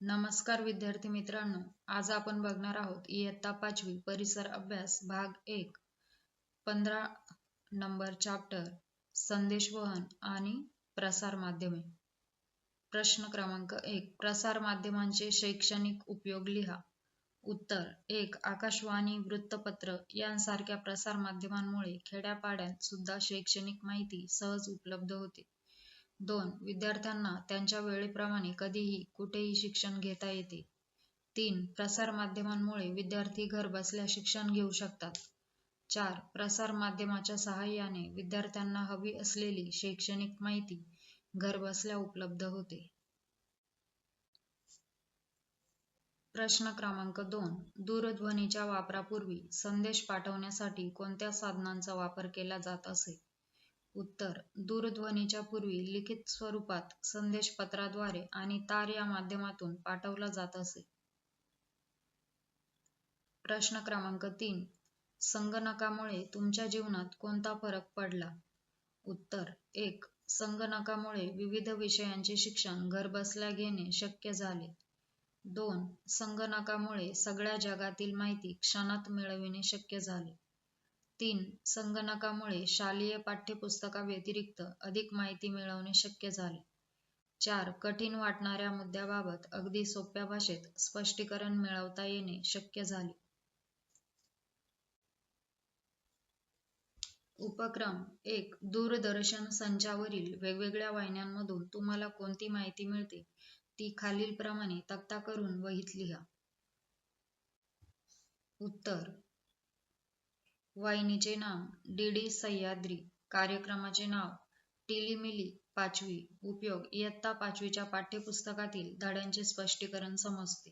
नमस्कार विद्यार्थी मित्रांनो आज आपण बघणार आहोत इयत्ता पाचवी परिसर अभ्यास भाग एक पंधरा नंबर चॅप्टर संदेशवहन आणि प्रसार माध्यमे. प्रश्न क्रमांक एक प्रसार माध्यमांचे शैक्षणिक उपयोग लिहा. उत्तर एक आकाशवाणी वृत्तपत्र यांसारख्या प्रसार माध्यमांमुळे खेड्यापाड्यात सुद्धा शैक्षणिक माहिती सहज उपलब्ध होते. दोन विद्यार्थ्यांना त्यांच्या वेळेप्रमाणे कधीही कुठेही शिक्षण घेता येते. तीन प्रसार माध्यमांमुळे विद्यार्थी घर बसल्या शिक्षण घेऊ शकतात. चार प्रसार माध्यमाच्या सहाय्याने विद्यार्थ्यांना हवी असलेली शैक्षणिक माहिती घर बसल्या उपलब्ध होते. प्रश्न क्रमांक दोन दूरध्वनीच्या वापरापूर्वी संदेश पाठवण्यासाठी कोणत्या साधनांचा वापर केला जात असे? उत्तर. दूरध्वनीच्या पूर्वी लिखित स्वरूपात संदेश पत्राद्वारे आणि तार या माध्यमातून पाठवला जात असे. प्रश्न क्रमांक तीन. संगणकामुळे तुमच्या जीवनात कोणता फरक पडला? उत्तर. एक. संगणकामुळे विविध विषयांचे शिक्षण घरबसल्या घेणे शक्य झाले. दोन. संगणकामुळे सगळ्या जगातील माहिती क्षणात मिळविणे शक्य झाले. तीन संगणकामुळे शालेय पाठ्यपुस्तकाव्यतिरिक्त अधिक माहिती मिळवणे शक्य झाले. चार कठीण वाटणाऱ्या मुद्द्याबाबत अगदी सोप्या भाषेत स्पष्टीकरण मिळवता येणे शक्य झाले. उपक्रम एक दूरदर्शन संचावरील वेगवेगळ्या वाहिन्यांमधून तुम्हाला कोणती माहिती मिळते ती खालीलप्रमाणे तक्ता करून वहीत लिहा. उत्तर वाहिनीचे नाव डी डी सह्याद्री कार्यक्रमाचे नाव टिलीमिली पाचवी उपयोग इयत्ता पाचवीच्या पाठ्यपुस्तकातील धड्यांचे स्पष्टीकरण समजते.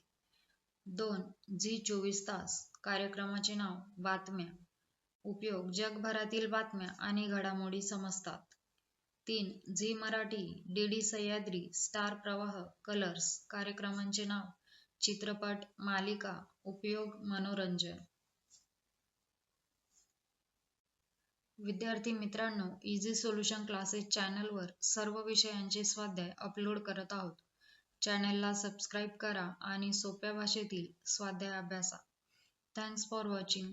दोन झी चोवीस तास कार्यक्रमाचे नाव बातम्या उपयोग जगभरातील बातम्या आणि घडामोडी समजतात. तीन Zee Marathi D D Sahyadri Star Pravah Colors कार्यक्रमांचे नाव चित्रपट मालिका उपयोग मनोरंजन. विद्यार्थी मित्रांनो इझी सोल्युशन क्लासेस चॅनलवर सर्व विषयांचे स्वाध्याय अपलोड करत आहोत. चॅनलला सबस्क्राईब करा आणि सोप्या भाषेतील स्वाध्याय अभ्यासा. Thanks for watching